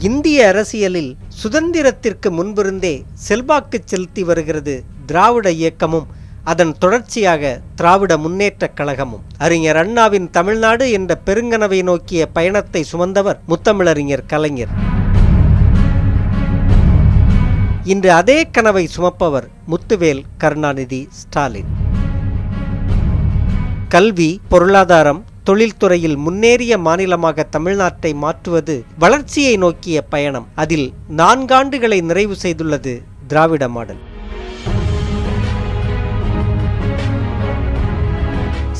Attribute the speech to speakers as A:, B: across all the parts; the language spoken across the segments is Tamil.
A: இந்திய அரசியலில் சுதந்திரத்திற்கு முன்பிருந்தே செல்வாக்கு செலுத்தி வருகிறது திராவிட இயக்கமும் அதன் தொடர்ச்சியாக திராவிட முன்னேற்றக் கழகமும். அறிஞர் அண்ணாவின் தமிழ்நாடு என்ற பெருங்கனவை நோக்கிய பயணத்தை சுமந்தவர் முத்தமிழறிஞர் கலைஞர். இன்று அதே கனவை சுமப்பவர் முத்துவேல் கருணாநிதி ஸ்டாலின். கல்வி பொருளாதாரம் தொழில்துறையில் முன்னேறிய மாநிலமாக தமிழ்நாட்டை மாற்றுவது வளர்ச்சியை நோக்கிய பயணம். அதில் நான்காண்டுகளை நிறைவு செய்துள்ளது திராவிட மாடல்.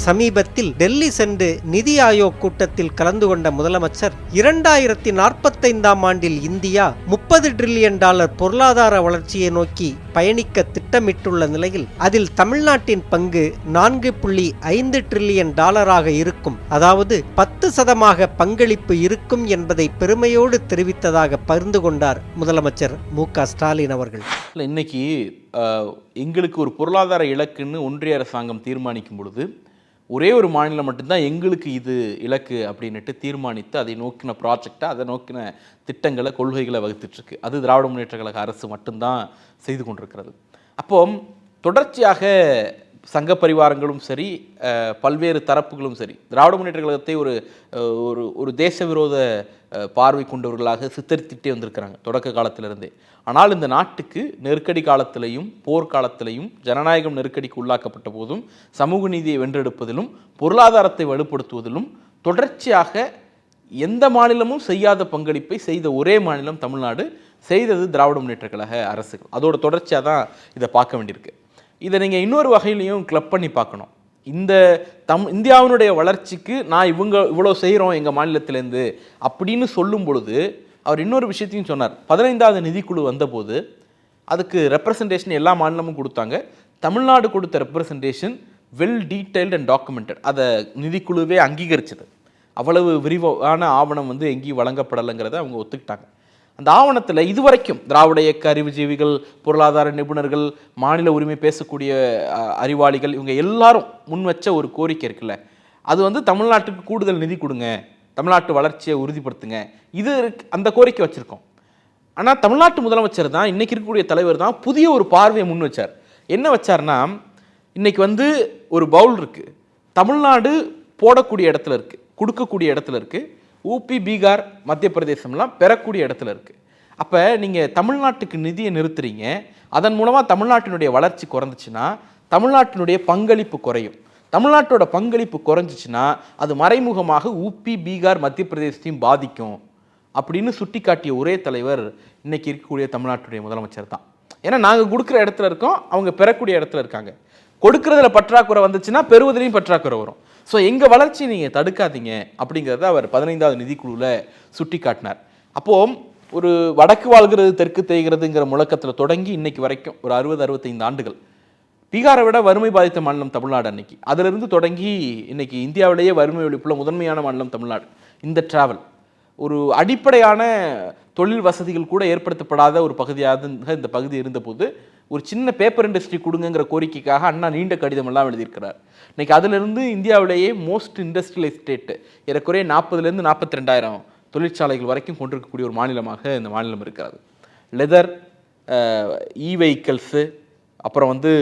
A: சமீபத்தில் டெல்லி சென்று நிதி ஆயோக் கூட்டத்தில் கலந்து கொண்ட முதலமைச்சர் இரண்டாயிரத்தி நாற்பத்தைந்தாம் ஆண்டில் இந்தியா முப்பது டிரில்லியன் டாலர் பொருளாதார வளர்ச்சியை நோக்கி பயணிக்க திட்டமிட்டுள்ள நிலையில் அதில் தமிழ்நாட்டின் பங்கு நான்கு புள்ளி ஐந்து டிரில்லியன் டாலராக இருக்கும். அதாவது பத்து சதமாக பங்களிப்பு இருக்கும் என்பதை பெருமையோடு தெரிவித்ததாக பகிர்ந்து கொண்டார் முதலமைச்சர் மு க ஸ்டாலின் அவர்கள்.
B: இன்னைக்கு எங்களுக்கு ஒரு பொருளாதார இலக்குன்னு ஒன்றிய அரசாங்கம் தீர்மானிக்கும் பொழுது ஒரே ஒரு மாநிலம் மட்டும்தான் எங்களுக்கு இது இலக்கு அப்படின்ட்டு தீர்மானித்து அதை நோக்கின ப்ராஜெக்டை அதை நோக்கின திட்டங்களை கொள்கைகளை வகுத்துட்ருக்கு. அது திராவிட முன்னேற்ற கழக அரசு மட்டும்தான் செய்து கொண்டிருக்கிறது. அப்போ தொடர்ச்சியாக சங்க பரிவாரங்களும் சரி பல்வேறு தரப்புகளும் சரி திராவிட முன்னேற்ற கழகத்தை ஒரு ஒரு ஒரு தேச விரோத பார்வை கொண்டவர்களாக சித்தரித்துட்டே வந்திருக்கிறாங்க தொடக்க காலத்திலிருந்தே. ஆனால் இந்த நாட்டுக்கு நெருக்கடி காலத்திலையும் போர்க்காலத்திலையும் ஜனநாயகம் நெருக்கடிக்கு உள்ளாக்கப்பட்ட போதும் சமூக நீதியை வென்றெடுப்பதிலும் பொருளாதாரத்தை வலுப்படுத்துவதிலும் தொடர்ச்சியாக எந்த மாநிலமும் செய்யாத பங்களிப்பை செய்த ஒரே மாநிலம் தமிழ்நாடு செய்தது திராவிட முன்னேற்ற கழக அரசுகள். அதோட தொடர்ச்சியாக தான் இதை பார்க்க வேண்டியிருக்கு. இதை நீங்கள் இன்னொரு வகையிலையும் கிளப் பண்ணி பார்க்கணும். இந்த தம் இந்தியாவினுடைய வளர்ச்சிக்கு நான் இவங்க இவ்வளோ செய்கிறோம் எங்கள் மாநிலத்திலேருந்து அப்படின்னு சொல்லும் பொழுது அவர் இன்னொரு விஷயத்தையும் சொன்னார். பதினைந்தாவது நிதிக்குழு வந்தபோது அதுக்கு ரெப்ரசன்டேஷன் எல்லா மாநிலமும் கொடுத்தாங்க. தமிழ்நாடு கொடுத்த representation well detailed and documented அதை நிதிக்குழுவே அங்கீகரிச்சது. அவ்வளவு விரிவான ஆவணம் வந்து எங்கேயும் வழங்கப்படலைங்கிறத அவங்க ஒத்துக்கிட்டாங்க. அந்த ஆவணத்தில் இதுவரைக்கும் திராவிட இயக்க அறிவுஜீவிகள் பொருளாதார நிபுணர்கள் மாநில உரிமை பேசக்கூடிய அறிவாளிகள் இவங்க எல்லாரும் முன் வச்ச ஒரு கோரிக்கை இருக்குல்ல. அது வந்து தமிழ்நாட்டுக்கு கூடுதல் நிதி கொடுங்க. தமிழ்நாட்டு வளர்ச்சியை உறுதிப்படுத்துங்க. இது அந்த கோரிக்கை வச்சுருக்கோம். ஆனால் தமிழ்நாட்டு முதலமைச்சர் தான் இன்றைக்கி இருக்கக்கூடிய தலைவர் தான் புதிய ஒரு பார்வையை முன் வச்சார். என்ன வச்சார்னா இன்றைக்கி வந்து ஒரு பவுல் இருக்குது தமிழ்நாடு போடக்கூடிய இடத்துல இருக்குது கொடுக்கக்கூடிய இடத்துல இருக்குது ஊபி பீகார் மத்திய பிரதேசம்லாம் பெறக்கூடிய இடத்துல இருக்குது அப்போ நீங்கள் தமிழ்நாட்டுக்கு நிதியை நிறுத்துறீங்க. அதன் மூலமாக தமிழ்நாட்டினுடைய வளர்ச்சி குறைஞ்சிச்சுன்னா தமிழ்நாட்டினுடைய பங்களிப்பு குறையும். தமிழ்நாட்டோட பங்களிப்பு குறைஞ்சிச்சுன்னா அது மறைமுகமாக ஊபி பீகார் மத்திய பிரதேசத்தையும் பாதிக்கும். அப்படின்னு சுட்டிக்காட்டிய ஒரே தலைவர் இன்றைக்கி இருக்கக்கூடிய தமிழ்நாட்டுடைய முதலமைச்சர் தான். ஏன்னா நாங்கள் கொடுக்குற இடத்துல இருக்கோம் அவங்க பெறக்கூடிய இடத்துல இருக்காங்க. கொடுக்கறதுல பற்றாக்குறை வந்துச்சுன்னா பெறுவதிலையும் பற்றாக்குறை வரும். ஸோ எங்கள் வளர்ச்சி நீங்கள் தடுக்காதீங்க அப்படிங்கிறத அவர் பதினைந்தாவது நிதிக்குழுவில் சுட்டி காட்டினார் அப்போது ஒரு வடக்கு வாழ்கிறது தெற்கு தேய்கிறதுங்கிற முழக்கத்தில் தொடங்கி இன்னைக்கு வரைக்கும் ஒரு அறுபது அறுபத்தைந்து ஆண்டுகள். பீகாரை விட வறுமை பாதித்த மாநிலம் தமிழ்நாடு அன்னைக்கு. அதிலிருந்து தொடங்கி இன்னைக்கு இந்தியாவிலேயே வறுமை ஒழிப்புள்ள முதன்மையான மாநிலம் தமிழ்நாடு. இந்த டிராவல் ஒரு அடிப்படையான தொழில் வசதிகள் கூட ஏற்படுத்தப்படாத ஒரு பகுதியாக இந்த பகுதி இருந்தபோது ஒரு சின்ன பேப்பர் இண்டஸ்ட்ரி கொடுங்கங்கிற கோரிக்கைக்காக அண்ணா நீண்ட கடிதம் எல்லாம் எழுதியிருக்கிறார். இன்னைக்கு அதிலிருந்து இந்தியாவிலேயே மோஸ்ட் இண்டஸ்ட்ரியல் ஸ்டேட்டு ஏறக்குறைய நாற்பதுலேருந்து நாற்பத்தி ரெண்டாயிரம் தொழிற்சாலைகள் வரைக்கும் கொண்டிருக்கக்கூடிய ஒரு மாநிலமாக இந்த மாநிலம் இருக்கிறது. லெதர் இ வெஹிக்கல்ஸு அப்புறம் வந்து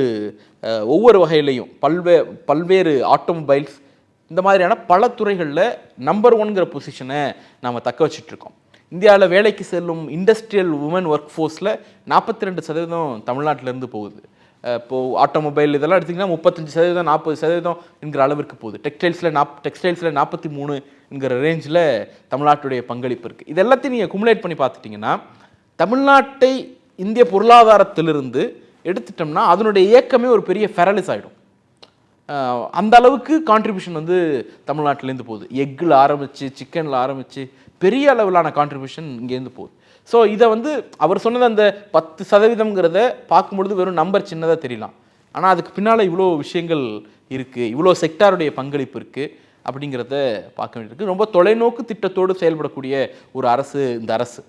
B: ஒவ்வொரு வகையிலையும் பல்வே பல்வேறு ஆட்டோமொபைல்ஸ் இந்த மாதிரியான பல துறைகளில் நம்பர் ஒன்கிற பொசிஷனை நாம் தக்க வச்சிட்ருக்கோம் இந்தியாவில் வேலைக்கு செல்லும் இண்டஸ்ட்ரியல் உமன் ஒர்க் ஃபோர்ஸில் நாற்பத்தி ரெண்டு சதவீதம் தமிழ்நாட்டிலேருந்து போகுது. இப்போது ஆட்டோமொபைல் இதெல்லாம் எடுத்திங்கன்னா முப்பத்தஞ்சு சதவீதம் நாற்பது சதவீதம் என்கிற அளவிற்கு போகுது. டெக்ஸ்டைல்ஸில் நாப் டெக்ஸ்டைல்ஸில் நாற்பத்தி மூணு என்கிற ரேஞ்சில் தமிழ்நாட்டுடைய பங்களிப்பு இருக்குது இது எல்லாத்தையும் நீங்கள் குமுலேட் பண்ணி பார்த்துட்டிங்கன்னா தமிழ்நாட்டை இந்திய பொருளாதாரத்திலிருந்து எடுத்துட்டோம்னா அதனுடைய இயக்கமே ஒரு பெரிய ஃபெரலிஸ் ஆகிடும் அந்த அளவுக்கு கான்ட்ரிபியூஷன் வந்து தமிழ்நாட்டிலேருந்து போகுது. எக்கில் ஆரம்பித்து சிக்கனில் ஆரம்பித்து பெரிய அளவிலான கான்ட்ரிபியூஷன் இங்கேருந்து போகுது. ஸோ இதை வந்து அவர் சொன்னது அந்த பத்து சதவீதம்ங்கிறத பார்க்கும்பொழுது வெறும் நம்பர் சின்னதாக தெரியலாம். ஆனால் அதுக்கு பின்னால் இவ்வளோ விஷயங்கள் இருக்குது இவ்வளோ செக்டாருடைய பங்களிப்பு இருக்குது அப்படிங்கிறத பார்க்க வேண்டியிருக்கு. ரொம்ப தொலைநோக்கு திட்டத்தோடு செயல்படக்கூடிய ஒரு அரசு இந்த அரசு.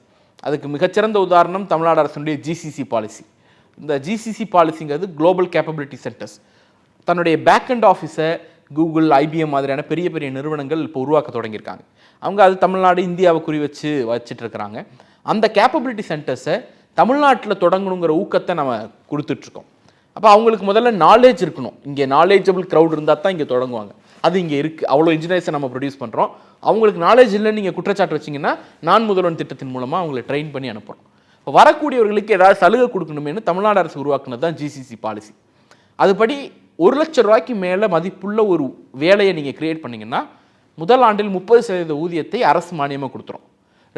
B: அதுக்கு மிகச்சிறந்த உதாரணம் தமிழ்நாடு அரசுடைய ஜிசிசி பாலிசி இந்த ஜிசிசி பாலிசிங்கிறது குளோபல் கேப்பபிலிட்டி சென்டர்ஸ் தன்னுடைய பேக் அண்ட் ஆஃபீஸை கூகுள் ஐபிஎம் மாதிரியான பெரிய பெரிய நிறுவனங்கள் இப்போ உருவாக்க தொடங்கியிருக்காங்க. அவங்க அது தமிழ்நாடு இந்தியாவை குறி வச்சு வச்சிட்டு இருக்கிறாங்க. அந்த கேப்பபிலிட்டி சென்டர்ஸை தமிழ்நாட்டில் தொடங்கணுங்கிற ஊக்கத்தை நம்ம கொடுத்துட்ருக்கோம். அப்போ அவங்களுக்கு முதல்ல நாலேஜ் இருக்கணும். இங்கே நாலேஜபிள் க்ரௌட் இருந்தால் தான் இங்கே தொடங்குவாங்க. அது இங்கே இருக்குது அவ்வளோ இன்ஜினியர்ஸை நம்ம ப்ரொடியூஸ் பண்ணுறோம் அவங்களுக்கு நாலேஜ் இல்லைன்னு நீங்கள் குற்றச்சாட்டு வச்சிங்கன்னா நான் முதல்வன் திட்டத்தின் மூலமாக அவங்களை ட்ரெயின் பண்ணி அனுப்புகிறோம் இப்போ வரக்கூடியவர்களுக்கு ஏதாவது சலுகை கொடுக்கணுமேனு தமிழ்நாடு அரசு உருவாக்குனது தான் ஜிசிசி பாலிசி அதுபடி ஒரு லட்சம் ரூபாய்க்கு மேலே மதிப்புள்ள ஒரு வேலையை நீங்கள் கிரியேட் பண்ணிங்கன்னா முதல் ஆண்டில் முப்பது சதவீத ஊதியத்தை அரசு மானியமாக கொடுத்துரும்.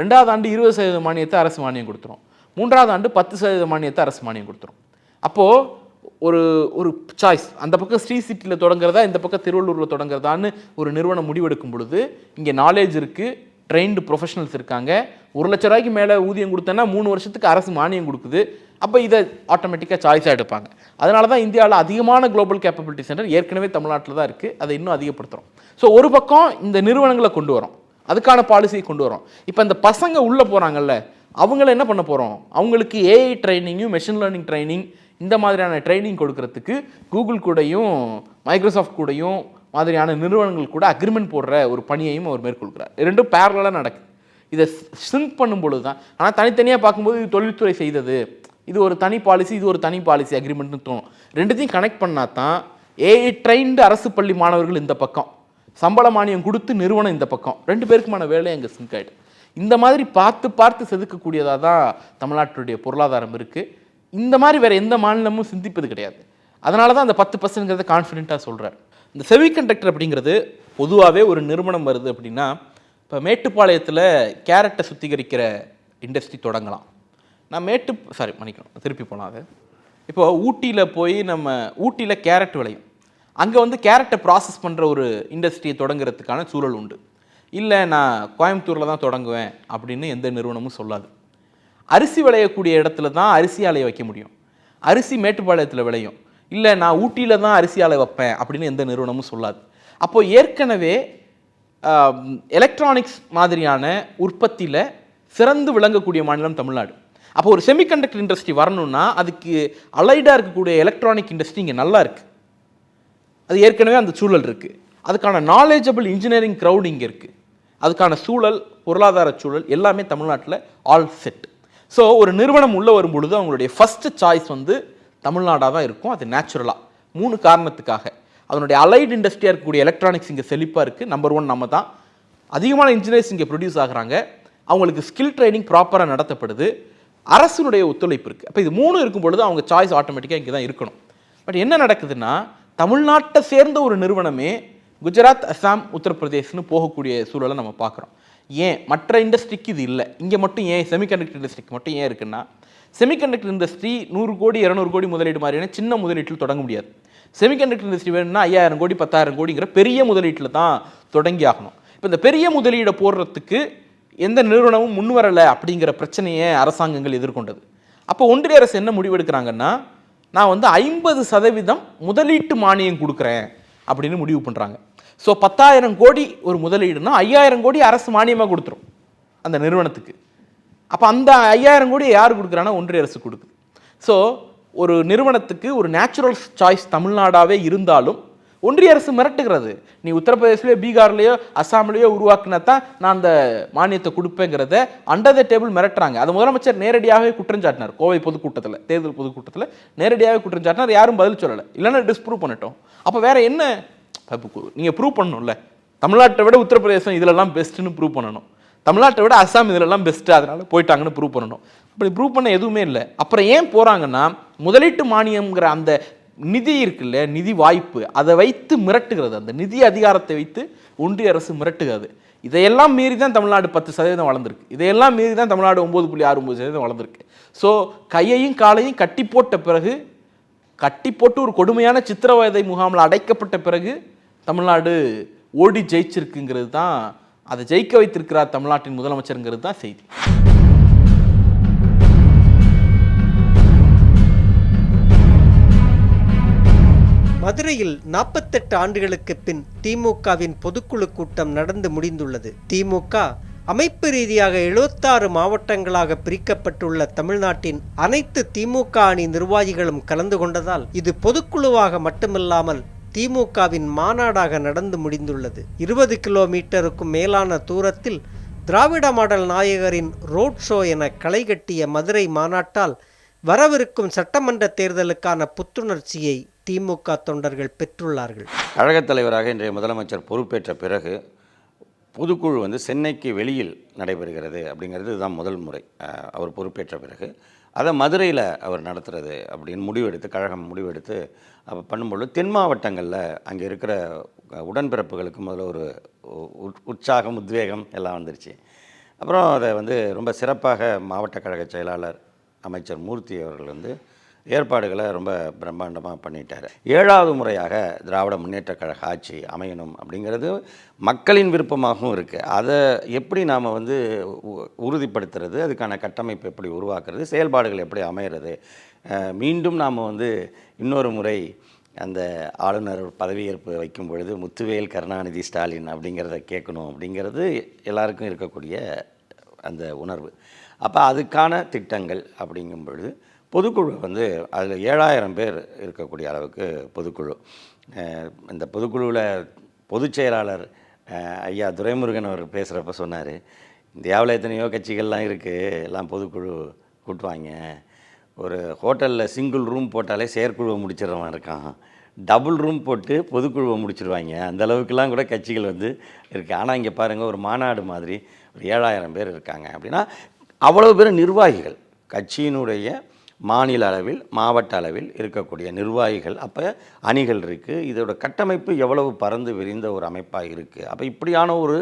B: ரெண்டாவது ஆண்டு இருபது சதவீத மானியத்தை அரசு மானியம் கொடுத்துரும். மூன்றாவது ஆண்டு பத்து சதவீத மானியத்தை அரசு மானியம் கொடுத்துரும். அப்போது ஒரு ஒரு சாய்ஸ் அந்த பக்கம் ஸ்ரீ சிட்டியில் தொடங்குறதா இந்த பக்கம் திருவள்ளூரில் தொடங்குறதான்னு ஒரு நிறுவனம் முடிவெடுக்கும் பொழுது இங்கே நாலேஜ் இருக்குது ட்ரெயின்டு ப்ரொஃபஷனல்ஸ் இருக்காங்க. ஒரு லட்ச ரூபாய்க்கு மேலே ஊதியம் கொடுத்தேன்னா மூணு வருஷத்துக்கு அரசு மானியம் கொடுக்குது. அப்போ இதை ஆட்டோமேட்டிக்காக சாய்ஸாக எடுப்பாங்க. அதனால தான் இந்தியாவில் அதிகமான குளோபல் கேப்பபிலிட்டி சென்டர் ஏற்கனவே தமிழ்நாட்டில் தான் இருக்குது அதை இன்னும் அதிகப்படுத்துகிறோம் ஸோ ஒரு பக்கம் இந்த நிறுவனங்களை கொண்டு வரோம். அதுக்கான பாலிசியை கொண்டு வரோம் இப்போ இந்த பசங்க உள்ளே போகிறாங்கல்ல அவங்கள என்ன பண்ண போகிறோம் அவங்களுக்கு ஏஐ ட்ரைனிங்கும் மெஷின் லேர்னிங் ட்ரைனிங் இந்த மாதிரியான ட்ரைனிங் கொடுக்கறதுக்கு கூகுள் கூடயும் மைக்ரோசாஃப்ட் கூடயும் மாதிரியான நிறுவனங்கள் கூட அக்ரிமெண்ட் போடுற ஒரு பணியையும் அவர் மேற்கொள்கிறார். ரெண்டும் பேரலாக நடக்குது. இதை சிங்க் பண்ணும் பொழுது தான் ஆனால் தனித்தனியாக பார்க்கும்போது இது தொழில்துறை செய்தது. இது ஒரு தனி பாலிசி இது ஒரு தனி பாலிசி அக்ரிமெண்ட்னு தோணும். ரெண்டுத்தையும் கனெக்ட் பண்ணால் தான் ஏஐ ட்ரைன்டு அரசு பள்ளி மாணவர்கள் இந்த பக்கம். சம்பள மானியம் கொடுத்து நிறுவனம் இந்த பக்கம். ரெண்டு பேருக்குமான வேலை அங்கே சிங்க் ஆகிடும் இந்த மாதிரி பார்த்து பார்த்து செதுக்கக்கூடியதாக தான் தமிழ்நாட்டுடைய பொருளாதாரம் இருக்குது இந்த மாதிரி வேறு எந்த மாநிலமும் சிந்திப்பது கிடையாது. அதனால தான் அந்த பத்து பர்சன்ட்ங்கிறத கான்ஃபிடென்ட்டாக சொல்கிறார் இந்த செமிகண்டக்டர் அப்படிங்கிறது பொதுவாகவே ஒரு நிறுவனம் வருது அப்படின்னா இப்போ மேட்டுப்பாளையத்தில் கேரட்டை சுத்திகரிக்கிற இண்டஸ்ட்ரி தொடங்கலாம். நான் மேட்டு சாரி மன்னிக்கணும் திருப்பி போனால் அது. இப்போ ஊட்டியில் போய் நம்ம ஊட்டியில் கேரட் விளையும். அங்கே வந்து கேரட்டை ப்ராசஸ் பண்ணுற ஒரு இண்டஸ்ட்ரியை தொடங்குறதுக்கான சூழல் உண்டு. இல்லை நான் கோயம்புத்தூரில் தான் தொடங்குவேன் அப்படின்னு எந்த நிறுவனமும் சொல்லாது. அரிசி விளையக்கூடிய இடத்துல தான் அரிசி ஆலையை வைக்க முடியும். அரிசி மேட்டுப்பாளையத்தில் விளையும். இல்லை நான் ஊட்டியில் தான் அரிசி ஆலை வைப்பேன் அப்படின்னு எந்த நிறுவனமும் சொல்லாது. அப்போது ஏற்கனவே எலக்ட்ரானிக்ஸ் மாதிரியான உற்பத்தியில் சிறந்து விளங்கக்கூடிய மாநிலம் தமிழ்நாடு. அப்போ ஒரு செமிகண்டக்டர் இண்டஸ்ட்ரி வரணும்னா அதுக்கு அலைடாக இருக்கக்கூடிய எலக்ட்ரானிக் இண்டஸ்ட்ரி இங்கே நல்லா இருக்குது அது ஏற்கனவே அந்த சூழல் இருக்குது அதுக்கான நாலேஜபிள் இன்ஜினியரிங் க்ரௌட் இங்கே இருக்குது அதுக்கான சூழல் பொருளாதார சூழல் எல்லாமே தமிழ்நாட்டில் ஆல் செட் ஸோ ஒரு நிறுவனம் உள்ளே வரும் பொழுது அவங்களுடைய ஃபஸ்ட்டு சாய்ஸ் வந்து தமிழ்நாடாக தான் இருக்கும். அது நேச்சுரலாக மூணு காரணத்துக்காக. அதனுடைய அலைட் இண்டஸ்ட்ரியாக இருக்கக்கூடிய எலக்ட்ரானிக்ஸ் இங்கே செழிப்பாக இருக்குது நம்பர் ஒன் நம்ம தான். அதிகமான இன்ஜினியர்ஸ் இங்கே ப்ரொடியூஸ் ஆகுறாங்க. அவங்களுக்கு ஸ்கில் ட்ரைனிங் ப்ராப்பராக நடத்தப்படுது. அரசுனுடைய ஒத்துழைப்பு இருக்குது அப்போ இது மூணு இருக்கும் பொழுது அவங்க சாய்ஸ் ஆட்டோமேட்டிக்காக இங்கே தான் இருக்கணும். பட் என்ன நடக்குதுன்னா தமிழ்நாட்டை சேர்ந்த ஒரு நிறுவனமே குஜராத் அஸ்ஸாம் உத்தரப்பிரதேஷ்னு போகக்கூடிய சூழலை நம்ம பார்க்குறோம். ஏன்? மற்ற இண்டஸ்ட்ரிக்கு இது இல்லை. இங்கே மட்டும் ஏன்? செமிகண்டக்டர் இண்டஸ்ட்ரிக்கு மட்டும் ஏன் இருக்குன்னா செமிகண்டக்டர் இண்டஸ்ட்ரி நூறு கோடி இரநூறு கோடி முதலீடு மாதிரியான சின்ன முதலீட்டில் தொடங்க முடியாது. செமிகண்டக்டர் இண்டஸ்ட்ரி வேணும்னா ஐயாயிரம் கோடி பத்தாயிரம் கோடிங்கிற பெரிய முதலீட்டில் தான் தொடங்கி ஆகணும். இப்போ இந்த பெரிய முதலீடை போடுறதுக்கு எந்த நிறுவனமும் முன் வரலை அப்படிங்கிற பிரச்சனையை அரசாங்கங்கள் எதிர்கொண்டது. அப்போ ஒன்றிய அரசு என்ன முடிவெடுக்கிறாங்கன்னா நான் வந்து ஐம்பது சதவீதம் முதலீட்டு மானியம் கொடுக்குறேன் அப்படின்னு முடிவு பண்ணுறாங்க ஸோ பத்தாயிரம் கோடி ஒரு முதலீடுனா ஐயாயிரம் கோடி அரசு மானியமாக கொடுத்துரும் அந்த நிறுவனத்துக்கு. அப்போ அந்த ஐயாயிரம் கோடி யார் கொடுக்குறான்னா ஒன்றிய அரசு கொடுக்குது. ஸோ ஒரு நிறுவனத்துக்கு ஒரு நேச்சுரல் சாய்ஸ் தமிழ்நாடாகவே இருந்தாலும் ஒன்றிய அரசு மிரட்டுகிறது. நீ உத்தரப்பிரதேசலையோ பீகார்லேயோ அஸ்ஸாம்லேயோ உருவாக்குனா தான் நான் அந்த மானியத்தை கொடுப்பேங்கிறத அண்டர் த டேபிள் மிரட்டுறாங்க. அது முதலமைச்சர் நேரடியாகவே குற்றஞ்சாட்டினார் கோவை பொதுக்கூட்டத்தில் தேர்தல் பொதுக்கூட்டத்தில் நேரடியாகவே குற்றஞ்சாட்டினார் யாரும் பதில் சொல்லலை. இல்லைன்னா டிஸ்ப்ரூவ் பண்ணிட்டோம். அப்போ வேற என்ன? நீங்கள் ப்ரூவ் பண்ணணும்ல. தமிழ்நாட்டை விட உத்தரப்பிரதேசம் இதிலெல்லாம் பெஸ்ட்டுன்னு ப்ரூவ் பண்ணணும். தமிழ்நாட்டை விட அஸ்ஸாம் இதிலெல்லாம் பெஸ்ட்டு அதனால போயிட்டாங்கன்னு ப்ரூவ் பண்ணணும். அப்படி ப்ரூவ் பண்ண எதுவுமே இல்லை. அப்புறம் ஏன் போகிறாங்கன்னா முதலீட்டு மானியம்ங்கிற அந்த நிதி இருக்குல்ல நிதி வாய்ப்பு. அதை வைத்து மிரட்டுகிறது. அந்த நிதி அதிகாரத்தை வைத்து ஒன்றிய அரசு மிரட்டுகிறது. இதையெல்லாம் மீறி தான் தமிழ்நாடு பத்து சதவீதம் வளர்ந்துருக்கு. இதையெல்லாம் மீறி தான் தமிழ்நாடு ஒம்பது புள்ளி ஆறு ஒம்பது சதவீதம் வளர்ந்துருக்கு. ஸோ கையையும் காலையும் கட்டி போட்ட பிறகு கட்டி போட்டு ஒரு கொடுமையான சித்திரவதை முகாமில் அடைக்கப்பட்ட பிறகு தமிழ்நாடு ஓடி ஜெயிச்சிருக்குங்கிறது தான் அதை ஜெயிக்க வைத்திருக்கிறார் தமிழ்நாட்டின் முதலமைச்சருங்கிறது தான் செய்தி.
A: மதுரையில் நாற்பத்தெட்டு ஆண்டுகளுக்கு பின் திமுகவின் பொதுக்குழு கூட்டம் நடந்து முடிந்துள்ளது. திமுக அமைப்பு ரீதியாக எழுபத்தாறு மாவட்டங்களாக பிரிக்கப்பட்டுள்ள தமிழ்நாட்டின் அனைத்து திமுக அணி நிர்வாகிகளும் கலந்து கொண்டதால் இது பொதுக்குழுவாக மட்டுமில்லாமல் திமுகவின் மாநாடாக நடந்து முடிந்துள்ளது. இருபது கிலோமீட்டருக்கும் மேலான தூரத்தில் திராவிட மாடல் நாயகரின் ரோட் ஷோ என களைகட்டிய மதுரை மாநாட்டால் வரவிருக்கும் சட்டமன்ற தேர்தலுக்கான புத்துணர்ச்சியை திமுக தொண்டர்கள் பெற்றுள்ளார்கள்.
C: கழகத் தலைவராக இன்றைய முதலமைச்சர் பொறுப்பேற்ற பிறகு பொதுக்குழு வந்து சென்னைக்கு வெளியில் நடைபெறுகிறது அப்படிங்கிறது இதுதான் முதல் முறை. அவர் பொறுப்பேற்ற பிறகு அதை மதுரையில் அவர் நடத்துகிறது அப்படின்னு முடிவெடுத்து கழகம் முடிவெடுத்து அப்போ பண்ணும்பொழுது தென் மாவட்டங்களில் அங்கே இருக்கிற உடன்பிறப்புகளுக்கு முதல்ல ஒரு உ- உற்சாகம் உத்வேகம் எல்லாம் வந்துருச்சு. அப்புறம் அதை வந்து ரொம்ப சிறப்பாக மாவட்ட கழக செயலாளர் அமைச்சர் மூர்த்தி அவர்கள் வந்து ஏற்பாடுகளை ரொம்ப பிரம்மாண்டமாக பண்ணிட்டார். ஏழாவது முறையாக திராவிட முன்னேற்ற கழக ஆட்சி அமையணும் அப்படிங்கிறது மக்களின் விருப்பமாகவும் இருக்குது அதை எப்படி நாம் வந்து உ- உறுதிப்படுத்துறது அதுக்கான கட்டமைப்பு எப்படி உருவாக்குறது செயல்பாடுகள் எப்படி அமையிறது மீண்டும் நாம் வந்து இன்னொரு முறை அந்த ஆளுநர் பதவியேற்பு வைக்கும் பொழுது முத்துவேல் கருணாநிதி ஸ்டாலின் அப்படிங்கிறத கேட்கணும் அப்படிங்கிறது எல்லாருக்கும் இருக்கக்கூடிய அந்த உணர்வு. அப்போ அதுக்கான திட்டங்கள் அப்படிங்கும் பொழுது பொதுக்குழு வந்து அதில் ஏழாயிரம் பேர் இருக்கக்கூடிய அளவுக்கு பொதுக்குழு. இந்த பொதுக்குழுவில் பொதுச் செயலாளர் ஐயா துரைமுருகன் அவர் பேசுகிறப்ப சொன்னார் இந்தியாவில் எத்தனையோ கட்சிகள்லாம் இருக்குது எல்லாம் பொதுக்குழு கூட்டுவாங்க ஒரு ஹோட்டலில் சிங்கிள் ரூம் போட்டாலே செயற்குழுவை முடிச்சிடுறவன் இருக்கான். டபுள் ரூம் போட்டு பொதுக்குழுவை முடிச்சிடுவாங்க. அந்த அளவுக்குலாம் கூட கட்சிகள் வந்து இருக்குது ஆனால் இங்கே பாருங்கள் ஒரு மாநாடு மாதிரி ஒரு ஏழாயிரம் பேர் இருக்காங்க. அப்படின்னா அவ்வளோ பேர் நிர்வாகிகள். கட்சியினுடைய மாநில அளவில் மாவட்ட அளவில் இருக்கக்கூடிய நிர்வாகிகள். அப்போ அணிகள் இருக்குது இதோட கட்டமைப்பு எவ்வளவு பறந்து விரிந்த ஒரு அமைப்பாக இருக்குது அப்போ இப்படியான ஒரு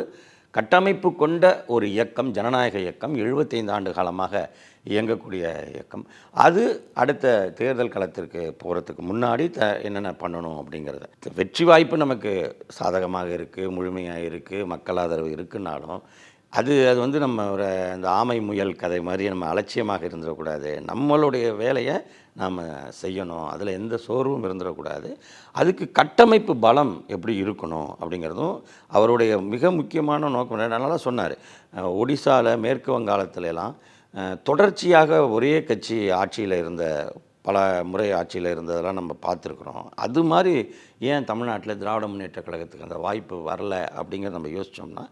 C: கட்டமைப்பு கொண்ட ஒரு இயக்கம் ஜனநாயக இயக்கம் 75 ஆண்டு காலமாக இயங்கக்கூடிய இயக்கம். அது அடுத்த தேர்தல் களத்திற்கு போகிறதுக்கு முன்னாடி த என்னென்ன பண்ணணும் அப்படிங்கிறத. வெற்றி வாய்ப்பு நமக்கு சாதகமாக இருக்குது முழுமையாக இருக்குது மக்கள் ஆதரவு இருக்குன்னாலும் அது அது வந்து நம்ம ஒரு அந்த ஆமை முயல் கதை மாதிரி நம்ம அலட்சியமாக இருந்துடக்கூடாது. நம்மளுடைய வேலையை நாம் செய்யணும். அதில் எந்த சோர்வும் இருந்துடக்கூடாது. அதுக்கு கட்டமைப்பு பலம் எப்படி இருக்கணும் அப்படிங்கிறதும் அவருடைய மிக முக்கியமான நோக்கம். நல்லா சொன்னார். ஒடிசாவில் மேற்கு வங்காளத்துலலாம் தொடர்ச்சியாக ஒரே கட்சி ஆட்சியில் இருந்த பல முறை ஆட்சியில் இருந்ததெல்லாம் நம்ம பார்த்துருக்குறோம். அது மாதிரி ஏன் தமிழ்நாட்டில் திராவிட முன்னேற்ற கழகத்துக்கு அந்த வாய்ப்பு வரல அப்படிங்கிறத நம்ம யோசித்தோம்னா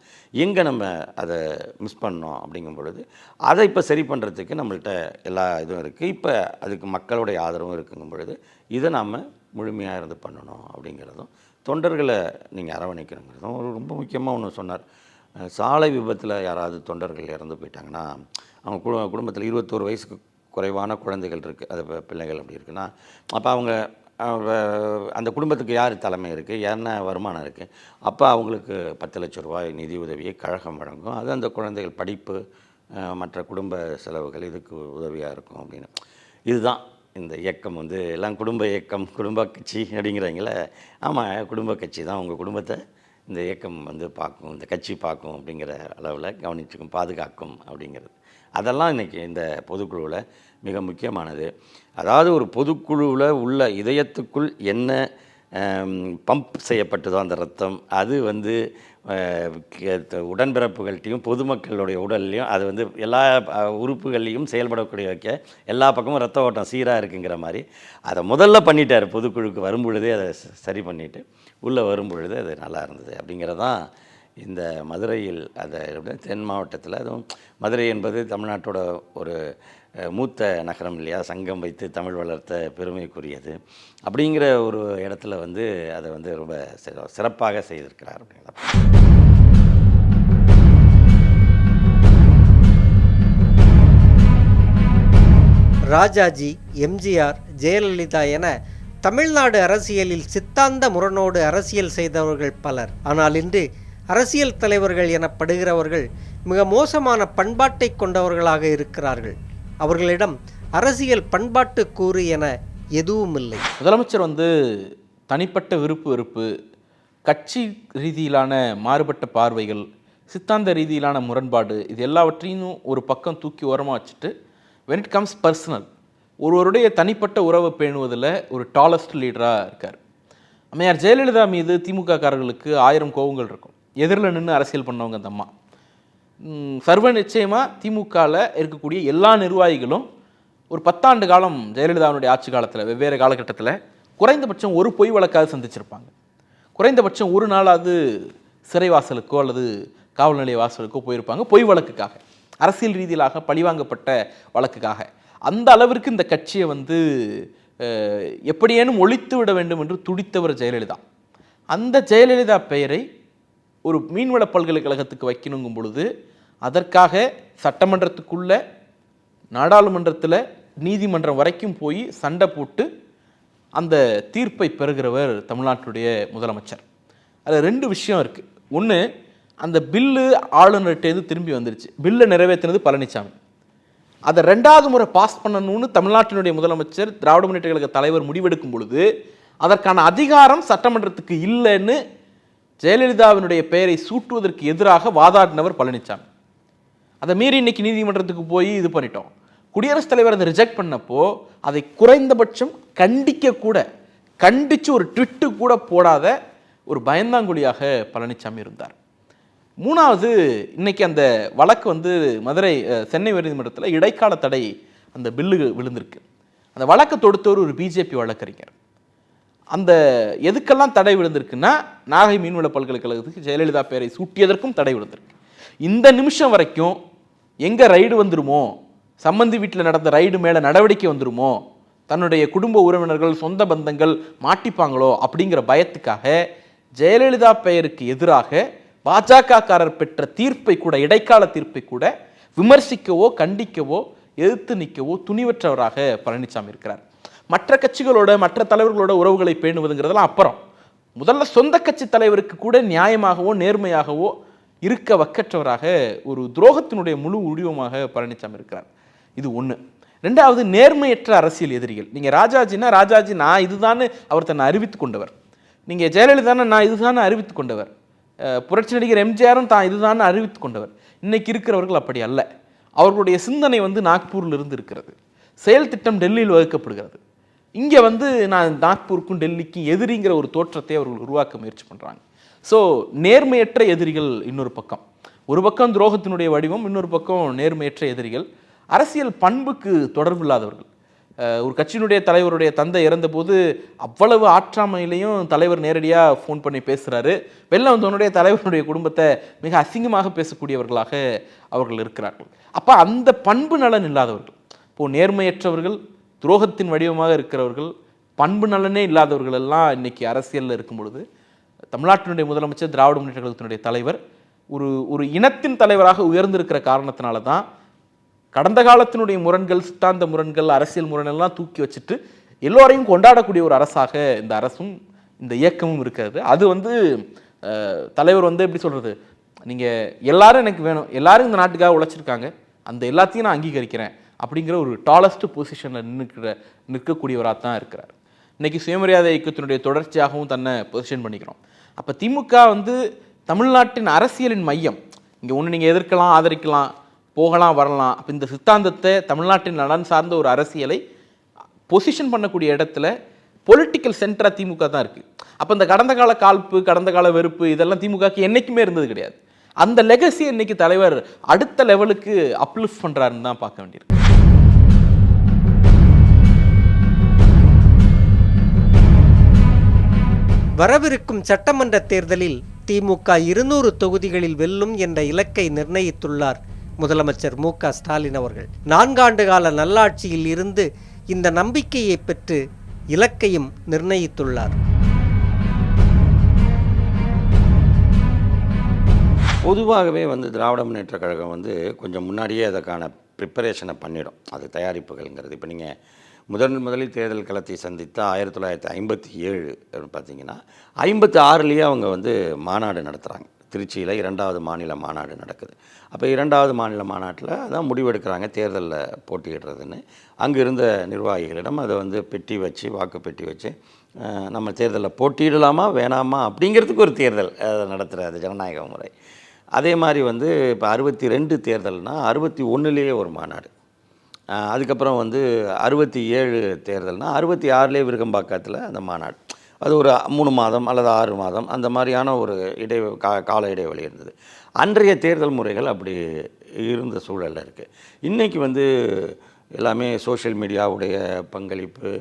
C: எங்கே நம்ம அதை மிஸ் பண்ணோம் அப்படிங்கும் பொழுது அதை இப்போ சரி பண்ணுறதுக்கு நம்மள்கிட்ட எல்லா இதுவும் இருக்குது இப்போ அதுக்கு மக்களுடைய ஆதரவும் இருக்குங்கும் பொழுது இதை நாம் முழுமையாக இருந்து பண்ணணும் அப்படிங்கிறதும் தொண்டர்களை நீங்கள் அரவணைக்கணுங்கிறதும் ஒரு ரொம்ப முக்கியமாக ஒன்று சொன்னார். சாலை விபத்தில் யாராவது தொண்டர்கள் இறந்து போயிட்டாங்கன்னா அவங்க குடும்ப குடும்பத்தில் இருபத்தோரு வயசுக்கு குறைவான குழந்தைகள் இருக்குது அது பிள்ளைகள் அப்படி இருக்குன்னா அப்போ அவங்க அந்த குடும்பத்துக்கு யார் தலைமை இருக்குது என்ன வருமானம் இருக்குது அப்போ அவங்களுக்கு பத்து லட்ச ரூபாய் நிதி உதவியை கழகம் வழங்கும். அது அந்த குழந்தைகள் படிப்பு மற்ற குடும்ப செலவுகள் இதுக்கு உதவியாக இருக்கும் அப்படின்னு. இதுதான் இந்த இயக்கம் வந்து. எல்லாம் குடும்ப இயக்கம் குடும்ப கட்சி அப்படிங்கிறாங்கள. ஆமாம் குடும்ப கட்சி தான். உங்கள் குடும்பத்தை இந்த இயக்கம் வந்து பார்க்கும் இந்த கட்சி பார்க்கும் அப்படிங்கிற அளவில் கவனிச்சுக்கும் பாதுகாக்கும் அப்படிங்கிறது. அதெல்லாம் இன்றைக்கி இந்த பொதுக்குழுவில் மிக முக்கியமானது. அதாவது ஒரு பொதுக்குழுவில் உள்ள இதயத்துக்குள் என்ன பம்ப் செய்யப்பட்டதோ அந்த ரத்தம் அது வந்து உடன்பிறப்புகள்கிட்டையும் பொதுமக்களுடைய உடல்லையும் அது வந்து எல்லா உறுப்புகள்லையும் செயல்படக்கூடிய வைக்க எல்லா பக்கமும் ரத்த ஓட்டம் சீராக இருக்குங்கிற மாதிரி அதை முதல்ல பண்ணிட்டார் பொதுக்குழுக்கு வரும்பொழுதே அதை சரி பண்ணிவிட்டு உள்ளே வரும்பொழுது அது நல்லா இருந்தது அப்படிங்கிறதான் இந்த மதுரையில் அதை தென் மாவட்டத்தில் அதுவும் மதுரை என்பது தமிழ்நாட்டோட ஒரு மூத்த நகரம் இல்லையா? சங்கம் வைத்து தமிழ் வளர்த்த பெருமைக்குரியது. அப்படிங்கிற ஒரு இடத்துல வந்து அதை வந்து ரொம்ப சிற- சிறப்பாக செய்திருக்கிறார் அப்படிங்கிறத
A: ராஜாஜி எம்ஜிஆர் ஜெயலலிதா என தமிழ்நாடு அரசியலில் சித்தாந்த முரணோடு அரசியல் செய்தவர்கள் பலர். ஆனால் இன்று அரசியல் தலைவர்கள் எனப்படுகிறவர்கள் மிக மோசமான பண்பாட்டை கொண்டவர்களாக இருக்கிறார்கள். அவர்களிடம் அரசியல் பண்பாட்டு கூறு என எதுவும் இல்லை.
B: முதலமைச்சர் வந்து தனிப்பட்ட விருப்பு வெறுப்பு கட்சி ரீதியிலான மாறுபட்ட பார்வைகள் சித்தாந்த ரீதியிலான முரண்பாடு இது எல்லாவற்றையும் ஒரு பக்கம் தூக்கி ஓரமாக வச்சுட்டு வென் இட் கம்ஸ் பர்சனல் ஒருவருடைய தனிப்பட்ட உறவை பேணுவதில் ஒரு டாலஸ்ட் லீடராக இருக்கார். அம்மையார் ஜெயலலிதா மீது திமுக காரர்களுக்கு ஆயிரம் கோபங்கள் இருக்கும். எதிரில் நின்று அரசியல் பண்ணவங்க அந்த அம்மா. சர்வ நிச்சயமாக திமுகவில் இருக்கக்கூடிய எல்லா நிர்வாகிகளும் ஒரு பத்தாண்டு காலம் ஜெயலலிதாவுடைய ஆட்சி காலத்தில் வெவ்வேறு காலகட்டத்தில் குறைந்தபட்சம் ஒரு பொய் வழக்காவது சந்திச்சிருப்பாங்க. குறைந்தபட்சம் ஒரு நாளாவது சிறைவாசலுக்கோ அல்லது காவல் நிலைய வாசலுக்கோ போயிருப்பாங்க பொய் வழக்குக்காக. அரசியல் ரீதியிலாக பழிவாங்கப்பட்ட வழக்குக்காக. அந்த அளவிற்கு இந்த கட்சியை வந்து எப்படியேனும் ஒழித்து விட வேண்டும் என்று துடித்தவர் ஜெயலலிதா. அந்த ஜெயலலிதா பெயரை ஒரு மீன்வள பல்கலைக்கழகத்துக்கு வைக்கணுங்கும் பொழுது அதற்காக சட்டமன்றத்துக்குள்ளே நாடாளுமன்றத்தில் நீதிமன்றம் வரைக்கும் போய் சண்டை போட்டு அந்த தீர்ப்பை பெறுகிறவர் தமிழ்நாட்டுடைய முதலமைச்சர். அதில் ரெண்டு விஷயம் இருக்குது ஒன்று அந்த பில்லு ஆளுநர்கிட்டேருந்து திரும்பி வந்துருச்சு. பில்லை நிறைவேற்றினது பழனிசாமி அதை ரெண்டாவது முறை பாஸ் பண்ணணும்னு தமிழ்நாட்டினுடைய முதலமைச்சர் திராவிட முன்னேற்ற கழக தலைவர் முடிவெடுக்கும் பொழுது அதற்கான அதிகாரம் சட்டமன்றத்துக்கு இல்லைன்னு ஜெயலலிதாவினுடைய பெயரை சூட்டுவதற்கு எதிராக வாதாடினவர் பழனிசாமி அதை மீறி இன்னைக்கு நீதிமன்றத்துக்கு போய் இது பண்ணிட்டோம். குடியரசுத் தலைவர் அதை ரிஜெக்ட் பண்ணப்போ அதை குறைந்தபட்சம் கண்டிக்க கூட கண்டிச்சு ஒரு ட்விட்டு கூட போடாத ஒரு பயந்தாங்குழியாக பழனிசாமி இருந்தார். மூணாவது இன்னைக்கு அந்த வழக்கு வந்து மதுரை சென்னை உயர்நீதிமன்றத்தில் இடைக்கால தடை அந்த பில்லு விழுந்திருக்கு. அந்த வழக்கை தொடுத்தவர் ஒரு பிஜேபி வழக்கறிஞர். அந்த எதுக்கெல்லாம் தடை விழுந்திருக்குன்னா நாகை மீன்வள பல்கலைக்கழகத்துக்கு ஜெயலலிதா பேரை சூட்டியதற்கும் தடை விழுந்திருக்கு. இந்த நிமிஷம் வரைக்கும் எங்கே ரைடு வந்துருமோ சம்மந்தி வீட்டில் நடந்த ரைடு மேலே நடவடிக்கை வந்துருமோ தன்னுடைய குடும்ப உறவினர்கள் சொந்த பந்தங்கள் மாட்டிப்பாங்களோ அப்படிங்கிற பயத்துக்காக ஜெயலலிதா பெயருக்கு எதிராக பாஜகக்காரர் பெற்ற தீர்ப்பை கூட இடைக்கால தீர்ப்பை கூட விமர்சிக்கவோ கண்டிக்கவோ எதிர்த்து நிற்கவோ துணிவற்றவராக பழனிசாமி இருக்கிறார். மற்ற கட்சிகளோட மற்ற தலைவர்களோட உறவுகளை பேணுவதுங்கிறதெல்லாம் அப்புறம். முதல்ல சொந்த கட்சி தலைவருக்கு கூட நியாயமாகவோ நேர்மையாகவோ இருக்க வக்கற்றவராக ஒரு துரோகத்தினுடைய முழு உருவமாக பழனிசாமி இருக்கிறார். இது ஒன்று ரெண்டாவது நேர்மையற்ற அரசியல் எதிரிகள். நீங்கள் ராஜாஜினா ராஜாஜி நான் இதுதான் அவர் தன்னை அறிவித்து கொண்டவர். நீங்கள் ஜெயலலிதானா நான் இதுதான் அறிவித்து கொண்டவர். புரட்சி நடிகர் எம்ஜிஆரும் தான் இதுதான் அறிவித்து கொண்டவர். இன்னைக்கு இருக்கிறவர்கள் அப்படி அல்ல. அவர்களுடைய சிந்தனை வந்து நாக்பூரில் இருந்து இருக்கிறது. செயல் திட்டம் டெல்லியில் வகுக்கப்படுகிறது. இங்கே வந்து நான் நாக்பூருக்கும் டெல்லிக்கும் எதிரிங்கிற ஒரு தோற்றத்தை அவர்கள் உருவாக்க முயற்சி பண்ணுறாங்க ஸோ நேர்மையற்ற எதிரிகள் இன்னொரு பக்கம். ஒரு பக்கம் துரோகத்தினுடைய வடிவம் இன்னொரு பக்கம் நேர்மையற்ற எதிரிகள். அரசியல் பண்புக்கு தொடர்பு இல்லாதவர்கள். ஒரு கட்சியினுடைய தலைவருடைய தந்தை இறந்தபோது அவ்வளவு ஆற்றாமையிலையும் தலைவர் நேரடியாக ஃபோன் பண்ணி பேசுகிறாரு வெளில வந்தவனுடைய தலைவருடைய குடும்பத்தை மிக அசிங்கமாக பேசக்கூடியவர்களாக அவர்கள் இருக்கிறார்கள். அப்போ அந்த பண்பு நலன் இல்லாதவர்கள். இப்போது நேர்மையற்றவர்கள் துரோகத்தின் வடிவமாக இருக்கிறவர்கள் பண்பு நலனே இல்லாதவர்கள் எல்லாம் இன்னைக்கு அரசியலில் இருக்கும் பொழுது தமிழ்நாட்டினுடைய முதலமைச்சர் திராவிட முன்னேற்ற கழகத்தினுடைய தலைவர் ஒரு ஒரு இனத்தின் தலைவராக உயர்ந்திருக்கிற காரணத்தினால தான் கடந்த காலத்தினுடைய முரண்கள் சித்தாந்த முரண்கள் அரசியல் முரணெல்லாம் தூக்கி வச்சுட்டு எல்லோரையும் கொண்டாடக்கூடிய ஒரு அரசாக இந்த அரசும் இந்த இயக்கமும் இருக்கிறது. அது வந்து தலைவர் வந்து எப்படி சொல்கிறது நீங்கள் எல்லாரும் எனக்கு வேணும் எல்லாரும் இந்த நாட்டுக்காக உழைச்சிருக்காங்க அந்த எல்லாத்தையும் நான் அங்கீகரிக்கிறேன். அப்படிங்கிற ஒரு டாலஸ்ட் பொசிஷனில் நிற்கிற நிற்கக்கூடியவராக தான் இருக்கிறார். இன்னைக்கு சுயமரியாதை இயக்கத்தினுடைய தொடர்ச்சியாகவும் தன்னை பொசிஷன் பண்ணிக்கிறோம். அப்போ திமுக வந்து தமிழ்நாட்டின் அரசியலின் மையம். இங்கே ஒன்று நீங்கள் எதிர்க்கலாம் ஆதரிக்கலாம் போகலாம் வரலாம். அப்போ இந்த சித்தாந்தத்தை தமிழ்நாட்டின் நலன் சார்ந்த ஒரு அரசியலை பொசிஷன் பண்ணக்கூடிய இடத்துல பொலிட்டிக்கல் சென்டராக திமுக தான் இருக்குது அப்போ இந்த கடந்த கால காழ்ப்பு கடந்த கால வெறுப்பு இதெல்லாம் திமுகக்கு என்றைக்குமே இருந்தது கிடையாது. அந்த லெகசி இன்னைக்கு தலைவர் அடுத்த லெவலுக்கு அப்லிஃப்ட் பண்ணுறாருன்னு தான் பார்க்க வேண்டியிருக்கு.
A: வரவிருக்கும் சட்டமன்ற தேர்தலில் திமுக இருநூறு தொகுதிகளில் வெல்லும் என்ற இலக்கை நிர்ணயித்துள்ளார் முதலமைச்சர் மு க ஸ்டாலின் அவர்கள். நான்காண்டு கால நல்லாட்சியில் இருந்து இந்த நம்பிக்கையை பெற்று இலக்கையும் நிர்ணயித்துள்ளார்.
C: பொதுவாகவே வந்து திராவிட முன்னேற்ற கழகம் வந்து கொஞ்சம் முன்னாடியே அதற்கான ப்ரிப்பரேஷனை பண்ணிடும். அது தயாரிப்புகள்ங்கிறது. இப்போ நீங்கள் முதன் முதலில் தேர்தல் களத்தை சந்தித்த ஆயிரத்தி தொள்ளாயிரத்தி ஐம்பத்தி ஏழு பார்த்தீங்கன்னா ஐம்பத்தி ஆறுலேயே அவங்க வந்து மாநாடு நடத்துகிறாங்க திருச்சியில் இரண்டாவது மாநில மாநாடு நடக்குது. அப்போ இரண்டாவது மாநில மாநாட்டில் அதான் முடிவெடுக்கிறாங்க தேர்தலில் போட்டியிடுறதுன்னு. அங்கே இருந்த நிர்வாகிகளிடம் அதை வந்து பெட்டி வச்சு வாக்கு பெட்டி வச்சு நம்ம தேர்தலில் போட்டியிடலாமா வேணாமா அப்படிங்கிறதுக்கு ஒரு தேர்தல் அதை நடத்துகிற அது ஜனநாயக முறை. அதே மாதிரி வந்து இப்போ அறுபத்தி ரெண்டு தேர்தல்னால் அறுபத்தி ஒன்றுலேயே ஒரு மாநாடு. அதுக்கப்புறம் வந்து அறுபத்தி ஏழு தேர்தல்னால் அறுபத்தி ஆறுலேயே விருகம்பாக்கத்தில் அந்த மாநாடு. அது ஒரு மூணு மாதம் அல்லது ஆறு மாதம் அந்த மாதிரியான ஒரு இடை கா கால இடைவெளி இருந்தது. அன்றைய தேர்தல் முறைகள் அப்படி இருந்த சூழலில் இருக்குது இன்றைக்கி வந்து எல்லாமே சோஷியல் மீடியாவுடைய பங்களிப்பு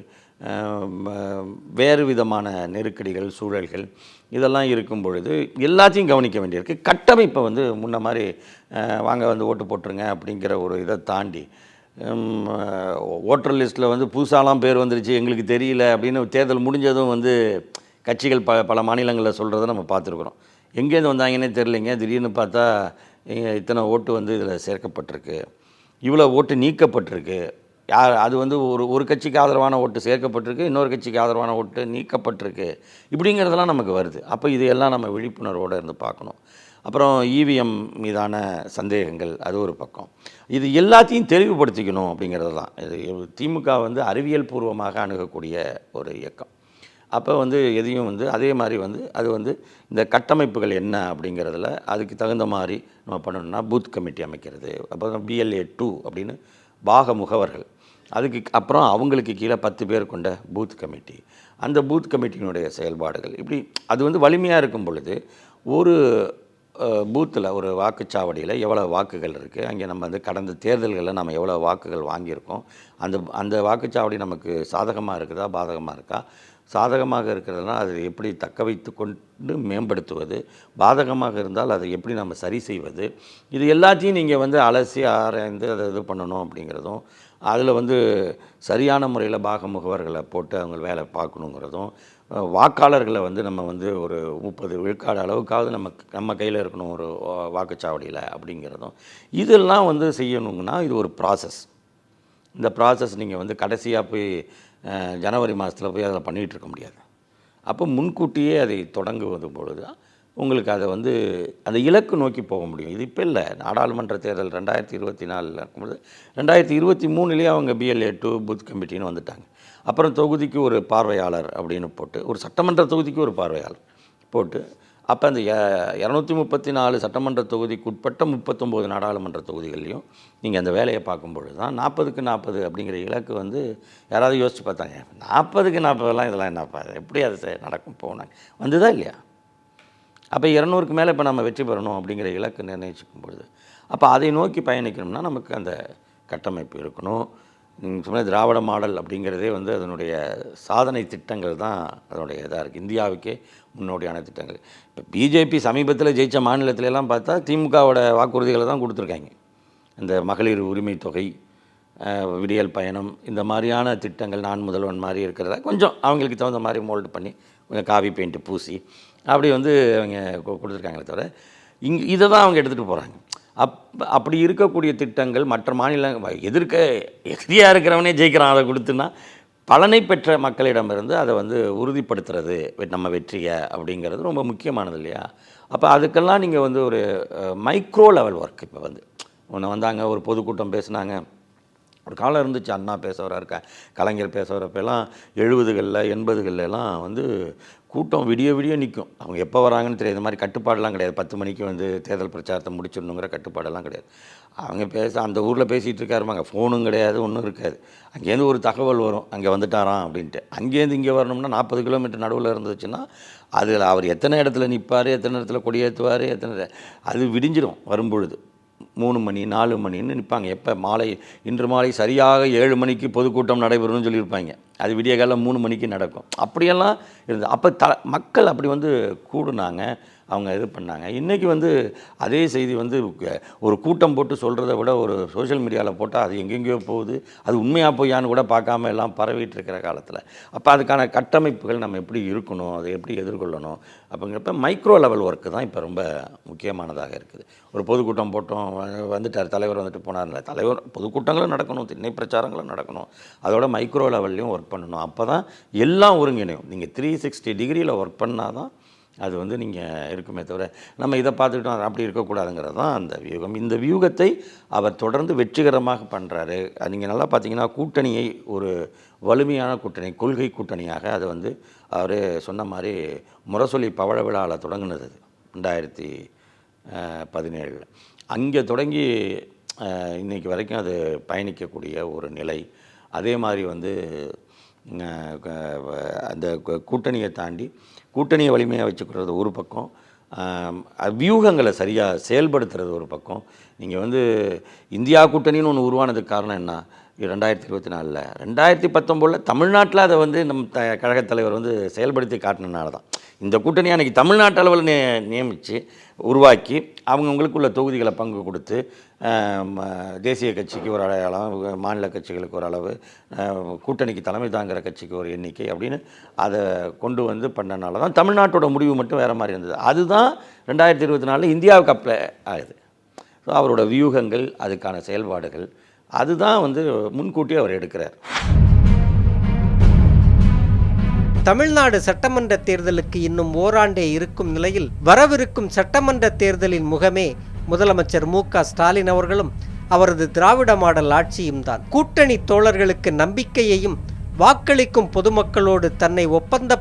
C: வேறு விதமான நெருக்கடிகள் சூழல்கள் இதெல்லாம் இருக்கும் பொழுது எல்லாத்தையும் கவனிக்க வேண்டியிருக்கு. கட்டமைப்பை வந்து முன்ன மாதிரி வாங்க வந்து ஓட்டு போட்டுருங்க அப்படிங்கிற ஒரு இதை தாண்டி ஓட்டர் லிஸ்ட்டில் வந்து புதுசாலாம் பேர் வந்துருச்சு எங்களுக்கு தெரியல அப்படின்னு தேர்தல் முடிஞ்சதும் வந்து கட்சிகள் ப பல மாநிலங்களில் சொல்கிறத நம்ம பார்த்துருக்குறோம். எங்கேருந்து வந்தாங்கன்னே தெரிலிங்க திடீர்னு பார்த்தா இத்தனை ஓட்டு வந்து இதில் சேர்க்கப்பட்டிருக்கு. இவ்வளோ ஓட்டு நீக்கப்பட்டிருக்கு. யார் அது வந்து ஒரு ஒரு கட்சிக்கு ஆதரவான ஓட்டு சேர்க்கப்பட்டிருக்கு இன்னொரு கட்சிக்கு ஆதரவான ஓட்டு நீக்கப்பட்டிருக்கு. இப்படிங்கிறதெல்லாம் நமக்கு வருது. அப்போ இதையெல்லாம் நம்ம விழிப்புணர்வோடு இருந்து பார்க்கணும். அப்புறம் இவிஎம் மீதான சந்தேகங்கள் அது ஒரு பக்கம். இது எல்லாத்தையும் தெளிவுபடுத்திக்கணும் அப்படிங்கிறது தான். இது திமுக வந்து அறிவியல் பூர்வமாக அணுகக்கூடிய ஒரு இயக்கம். அப்போ வந்து எதையும் வந்து அதே மாதிரி வந்து அது வந்து இந்த கட்டமைப்புகள் என்ன அப்படிங்கிறதுல அதுக்கு தகுந்த மாதிரி நம்ம பண்ணணும்னா பூத் கமிட்டி அமைக்கிறது அப்புறம் பிஎல்ஏ டூ அப்படின்னு பாக முகவர்கள் அதுக்கு அப்புறம் அவங்களுக்கு கீழே பத்து பேர் கொண்ட பூத் கமிட்டி. அந்த பூத் கமிட்டியினுடைய செயல்பாடுகள் இப்படி அது வந்து வலிமையாக இருக்கும் பொழுது ஒரு பூத்தில் ஒரு வாக்குச்சாவடியில் எவ்வளோ வாக்குகள் இருக்குது அங்கே நம்ம வந்து கடந்த தேர்தல்களில் நம்ம எவ்வளோ வாக்குகள் வாங்கியிருக்கோம்? அந்த அந்த வாக்குச்சாவடி நமக்கு சாதகமாக இருக்குதா? பாதகமாக இருக்கா? சாதகமாக இருக்கிறதுனா அதை எப்படி தக்க வைத்து கொண்டு மேம்படுத்துவது? பாதகமாக இருந்தால் அதை எப்படி நம்ம சரி செய்வது? இது எல்லாத்தையும் நீங்கள் வந்து அலசி ஆராய்ந்து அதை இது பண்ணணும் அப்படிங்கிறதும் அதில் வந்து சரியான முறையில் பாக முகவர்களை போட்டு அவங்க வேலை பார்க்கணுங்கிறதும் வாக்காளர்களை வந்து நம்ம வந்து ஒரு முப்பது விழுக்காடு அளவுக்காவது நம்ம நம்ம கையில் இருக்கணும் ஒரு வாக்குச்சாவடியில் அப்படிங்கிறதும். இதெல்லாம் வந்து செய்யணுங்கன்னா இது ஒரு ப்ராசஸ் இந்த ப்ராசஸ் நீங்கள் வந்து கடைசியாக போய் ஜனவரி மாதத்தில் போய் அதில் பண்ணிகிட்டு இருக்க முடியாது. அப்போ முன்கூட்டியே அதை தொடங்குவது பொழுது தான் உங்களுக்கு அதை வந்து அந்த இலக்கு நோக்கி போக முடியும். இது இப்போ இல்லை. நாடாளுமன்ற தேர்தல் ரெண்டாயிரத்தி இருபத்தி நாலில் இருக்கும்போது ரெண்டாயிரத்தி இருபத்தி மூணுலேயே அவங்க பிஎல்ஏ டூ பூத் கமிட்டின்னு வந்துட்டாங்க. அப்புறம் தொகுதிக்கு ஒரு பார்வையாளர் அப்படின்னு போட்டு ஒரு சட்டமன்ற தொகுதிக்கு ஒரு பார்வையாளர் போட்டு அப்போ அந்த இரநூத்தி முப்பத்தி நாலு சட்டமன்ற தொகுதிக்கு உட்பட்ட முப்பத்தொம்போது நாடாளுமன்ற தொகுதிகள்லையும் நீங்கள் அந்த வேலையை பார்க்கும்பொழுது தான் நாற்பதுக்கு நாற்பது அப்படிங்கிற இலக்கு வந்து யாராவது யோசித்து பார்த்தாங்க. நாற்பதுக்கு நாற்பதெல்லாம் இதெல்லாம் என்னப்பா எப்படி அது நடக்கும் போனாங்க வந்துதா இல்லையா? அப்போ இரநூறுக்கு மேலே இப்போ நம்ம வெற்றி பெறணும் அப்படிங்கிற இலக்கு நிர்ணயிச்சுக்கும் பொழுது அப்போ அதை நோக்கி பயணிக்கணும்னா நமக்கு அந்த கட்டமைப்பு இருக்கணும். நீங்கள் சொன்ன திராவிட மாடல் அப்படிங்கிறதே வந்து அதனுடைய சாதனை திட்டங்கள் தான் அதனுடைய இதாக இருக்குது. இந்தியாவுக்கே முன்னோடியான திட்டங்கள். இப்போ பிஜேபி சமீபத்தில் ஜெயித்த மாநிலத்திலலாம் பார்த்தா திமுகவோட வாக்குறுதிகளை தான் கொடுத்துருக்காங்க. இந்த மகளிர் உரிமை தொகை விடியல் பயணம் இந்த மாதிரியான திட்டங்கள் நான் முதல்வன் மாதிரி இருக்கிறத கொஞ்சம் அவங்களுக்கு தகுந்த மாதிரி மோல்டு பண்ணி கொஞ்சம் காவி பெயிண்ட்டு பூசி அப்படி வந்து அவங்க கொடுத்துருக்காங்களே தவிர இங்கே இதை தான் அவங்க எடுத்துகிட்டு போகிறாங்க அப் அப்படி இருக்கக்கூடிய திட்டங்கள் மற்ற மாநில எதிர்க்க எதிரியாக இருக்கிறவனே ஜெயிக்கிறான் அதை கொடுத்துன்னா பலனை பெற்ற மக்களிடமிருந்து அதை வந்து உறுதிப்படுத்துறது வெ- நம்ம வெற்றியை அப்படிங்கிறது ரொம்ப முக்கியமானது இல்லையா? அப்போ அதுக்கெல்லாம் நீங்கள் வந்து ஒரு மைக்ரோ லெவல் ஒர்க் இப்போ வந்து. ஒன்று வந்தாங்க ஒரு பொதுக்கூட்டம் பேசுனாங்க ஒரு காலம் இருந்துச்சு அண்ணா பேசுகிறா இருக்க கலைஞர் பேசுகிறப்பெல்லாம் எழுபதுகளில் எண்பதுகள்லாம் வந்து கூட்டம் விடிய விடிய நிற்கும் அவங்க எப்போ வராங்கன்னு தெரியாது. இந்த மாதிரி கட்டுப்பாடெல்லாம் கிடையாது. பத்து மணிக்கு வந்து தேர்தல் பிரச்சாரத்தை முடிச்சிடணுங்கிற கட்டுப்பாடெல்லாம் கிடையாது. அவங்க பேச அந்த ஊரில் பேசிகிட்டு இருக்காருமாங்க ஃபோனும் கிடையாது ஒன்றும் இருக்காது. அங்கேருந்து ஒரு தகவல் வரும். அங்கே வந்துட்டாராம் அப்படின்ட்டு. அங்கேருந்து இங்கே வரணும்னா நாற்பது கிலோமீட்டர் நடுவில் இருந்துச்சுன்னா அதில் அவர் எத்தனை இடத்துல நிற்பார் எத்தனை இடத்துல கொடியேற்றுவார் எத்தனை அது விடிஞ்சிடும் வரும்பொழுது. மூணு மணி நாலு மணின்னு நிற்பாங்க. எப்போ? மாலை இன்று மாலை சரியாக ஏழு மணிக்கு பொதுக்கூட்டம் நடைபெறும்னு சொல்லியிருப்பாங்க. அது விடிய காலம் மூணு மணிக்கு நடக்கும். அப்படியெல்லாம் இருந்தது அப்போ த மக்கள் அப்படி வந்து கூடுனாங்க. அவங்க இது பண்ணாங்க. இன்றைக்கி வந்து அதே செய்தி வந்து ஒரு கூட்டம் போட்டு சொல்கிறத விட ஒரு சோஷியல் மீடியாவில் போட்டால் அது எங்கெங்கேயோ போகுது. அது உண்மையாக பொய்யான்னு கூட பார்க்காம எல்லாம் பரவிட்டு இருக்கிற காலத்தில். அப்போ அதுக்கான கட்டமைப்புகள் நம்ம எப்படி இருக்கணும் அதை எப்படி எதிர்கொள்ளணும் அப்படிங்கிறப்ப மைக்ரோ லெவல் ஒர்க்கு தான் இப்போ ரொம்ப முக்கியமானதாக இருக்குது. ஒரு பொதுக்கூட்டம் போட்டோம் வந்துட்டார் தலைவர் வந்துட்டு போனார்ல தலைவர் பொதுக்கூட்டங்களும் நடக்கணும் திண்ணை பிரச்சாரங்களும் நடக்கணும். அதோட மைக்ரோ லெவல்லையும் ஒர்க் பண்ணணும். அப்போ தான் எல்லாம் ஒருங்கிணையும். நீங்கள் த்ரீ சிக்ஸ்டி டிகிரியில் ஒர்க் பண்ணால் தான் அது வந்து நீங்கள் இருக்குமே தவிர நம்ம இதை பார்த்துக்கிட்டோம் அது அப்படி இருக்கக்கூடாதுங்கிறது தான் அந்த வியூகம். இந்த வியூகத்தை அவர் தொடர்ந்து வெற்றிகரமாக பண்ணுறாரு நீங்கள் நல்லா பார்த்தீங்கன்னா கூட்டணியை ஒரு வலிமையான கூட்டணி கொள்கை கூட்டணியாக அது வந்து அவர் சொன்ன மாதிரி முரசொலி பவழ விழாவில் தொடங்கினது ரெண்டாயிரத்தி பதினேழில். அங்கே தொடங்கி இன்றைக்கி வரைக்கும் அது பயணிக்கக்கூடிய ஒரு நிலை. அதே மாதிரி வந்து அந்த கூட்டணியை தாண்டி கூட்டணியை வலிமையாக வச்சுக்கிறது ஒரு பக்கம். வியூகங்களை சரியாக செயல்படுத்துறது ஒரு பக்கம். நீங்கள் வந்து இந்தியா கூட்டணின்னு ஒன்று உருவானதுக்கு காரணம் என்ன? ரெண்டாயிரத்தி இருபத்தி நாலில். ரெண்டாயிரத்தி பத்தொம்போதில் தமிழ்நாட்டில் அதை வந்து நம் த கழகத் தலைவர் வந்து செயல்படுத்தி காட்டினனால தான். இந்த கூட்டணி அன்றைக்கி தமிழ்நாட்டு அளவில் நியமித்து உருவாக்கி அவங்கவுங்களுக்குள்ள தொகுதிகளை பங்கு கொடுத்து தேசிய கட்சிக்கு ஒரு அடையாளம் மாநில கட்சிகளுக்கு ஒரு அளவு கூட்டணிக்கு தலைமை தாங்கிற கட்சிக்கு ஒரு எண்ணிக்கை அப்படின்னு அதை கொண்டு வந்து பண்ணனால தான் தமிழ்நாட்டோட முடிவு மட்டும் வேறு மாதிரி இருந்தது. அதுதான் ரெண்டாயிரத்தி இருபத்தி நாலில் இந்தியாவுக்கு அப்ளை ஆகுது. ஸோ அவரோட வியூகங்கள் அதுக்கான செயல்பாடுகள் அதுதான் வந்து முன்கூட்டி அவர் எடுக்கிறார்.
A: தமிழ்நாடு சட்டமன்ற தேர்தலுக்கு இன்னும் ஓராண்டே இருக்கும் நிலையில் வரவிருக்கும் சட்டமன்ற தேர்தலின் முகமே முதலமைச்சர் மு க ஸ்டாலின் அவர்களும் அவரது திராவிட மாடல் ஆட்சியும் தான். கூட்டணி தோழர்களுக்கு நம்பிக்கையையும் வாக்களிக்கும் பொதுமக்களோடு தன்னை ஒப்பந்த